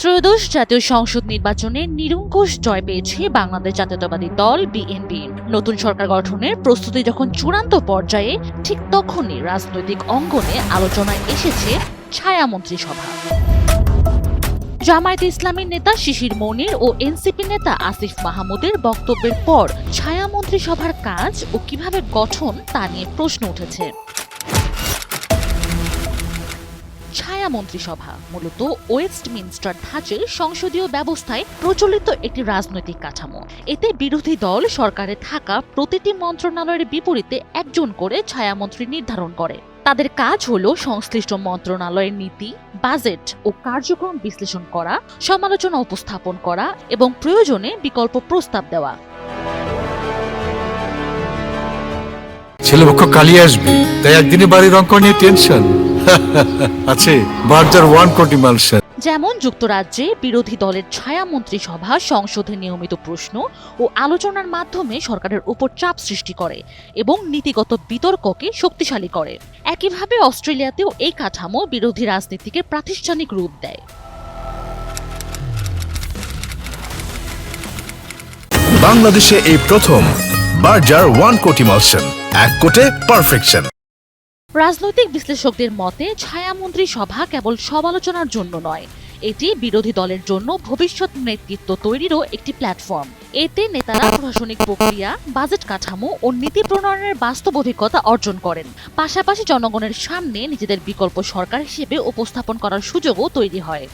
ত্রয়োদশ জাতীয় সংসদ নির্বাচনে নিরঙ্কুশ জয় পেয়েছে বাংলাদেশ জাতীয়তাবাদী দল বিএনপি নতুন সরকার গঠনের প্রস্তুতি যখন চূড়ান্ত পর্যায়ে, ঠিক তখনই রাজনৈতিক অঙ্গনে আলোচনায় এসেছে ছায়া মন্ত্রিসভা। জামায়াতে ইসলামীর নেতা শিশির মনির ও এনসিপি নেতা আসিফ মাহমুদের বক্তব্যের পর ছায়া মন্ত্রিসভার কাজ ও কীভাবে গঠন তা নিয়ে প্রশ্ন উঠেছে। ছায়া মন্ত্রিসভা, মূলত ওয়েস্টমিনস্টার ধাঁচের সংসদীয় ব্যবস্থায় প্রচলিত একটি রাজনৈতিক কাঠামো। এতে বিরোধী দল সরকারে থাকা প্রতিটি মন্ত্রণালয়ের বিপরীতে একজন করে ছায়ামন্ত্রী নির্ধারণ করে। তাদের কাজ হল সংশ্লিষ্ট মন্ত্রণালয়ের নীতি, বাজেট ও কার্যক্রম বিশ্লেষণ করা, সমালোচনা উপস্থাপন করা এবং প্রয়োজনে বিকল্প প্রস্তাব দেওয়া। ছেলেপক্ষ কালিয়ে আসবে, তাই একদিনে বাড়ির অঙ্ক নিয়ে টেনশন আছে বার্জার ওয়ান কোটি মালসার যেমন যুক্তরাজ্যে বিরোধী দলের ছায়া মন্ত্রিসভা সংসদে নিয়মিত প্রশ্ন ও আলোচনার মাধ্যমে সরকারের উপর চাপ সৃষ্টি করে এবং নীতিগত বিতর্ককে শক্তিশালী করে। একইভাবে অস্ট্রেলিয়াতেও এই কাঠামো বিরোধী রাজনীতিকে প্রাতিষ্ঠানিক রূপ দেয়। বাংলাদেশে এই প্রথম বার্জার ওয়ান কোটি মালসেন এক কোটে পারফেকশন। রাজনৈতিক বিশ্লেষকদের মতে, ছায়ামন্ত্রী সভা কেবল সমালোচনার জন্য নয়, এটি বিরোধী দলের জন্য ভবিষ্যৎ নেতৃত্ব তৈরিরও একটি প্ল্যাটফর্ম। এতে নেতারা প্রশাসনিক প্রক্রিয়া, বাজেট কাঠামো ও নীতি প্রণয়নের বাস্তব অভিজ্ঞতা অর্জন করেন। পাশাপাশি জনগণের সামনে নিজেদের বিকল্প সরকার হিসেবে উপস্থাপন করার সুযোগও তৈরি হয়।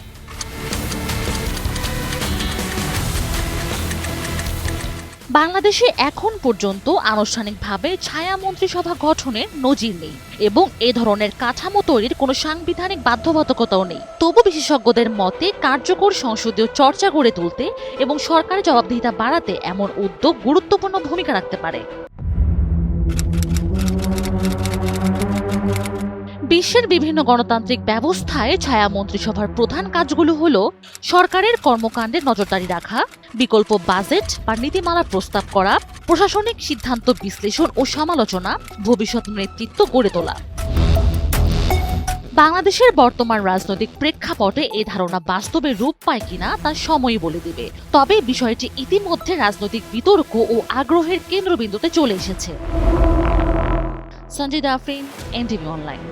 বাংলাদেশে এখন পর্যন্ত আনুষ্ঠানিকভাবে ছায়া মন্ত্রিসভা গঠনের নজির নেই এবং এ ধরনের কাঠামো তৈরির কোনো সাংবিধানিক বাধ্যবাধকতাও নেই। তবু বিশেষজ্ঞদের মতে কার্যকর সংসদীয় চর্চা গড়ে তুলতে এবং সরকারের জবাবদিহিতা বাড়াতে এমন উদ্যোগ গুরুত্বপূর্ণ ভূমিকা রাখতে পারে। বিশ্বের বিভিন্ন গণতান্ত্রিক ব্যবস্থায় ছায়া মন্ত্রিসভার প্রধান কাজগুলো হল সরকারের কর্মকাণ্ডে নজরদারি রাখা, বিকল্প বাজেট বা নীতিমালা প্রস্তাব করা, প্রশাসনিক সিদ্ধান্ত বিশ্লেষণ ও সমালোচনা, ভবিষ্যৎ নেতৃত্ব গড়ে তোলা। বাংলাদেশের বর্তমান রাজনৈতিক প্রেক্ষাপটে এ ধারণা বাস্তবে রূপ পায় কিনা তা সময়ই বলে দিবে। তবে বিষয়টি ইতিমধ্যে রাজনৈতিক বিতর্ক ও আগ্রহের কেন্দ্রবিন্দুতে চলে এসেছে। Sanjay Dafrin NTV online.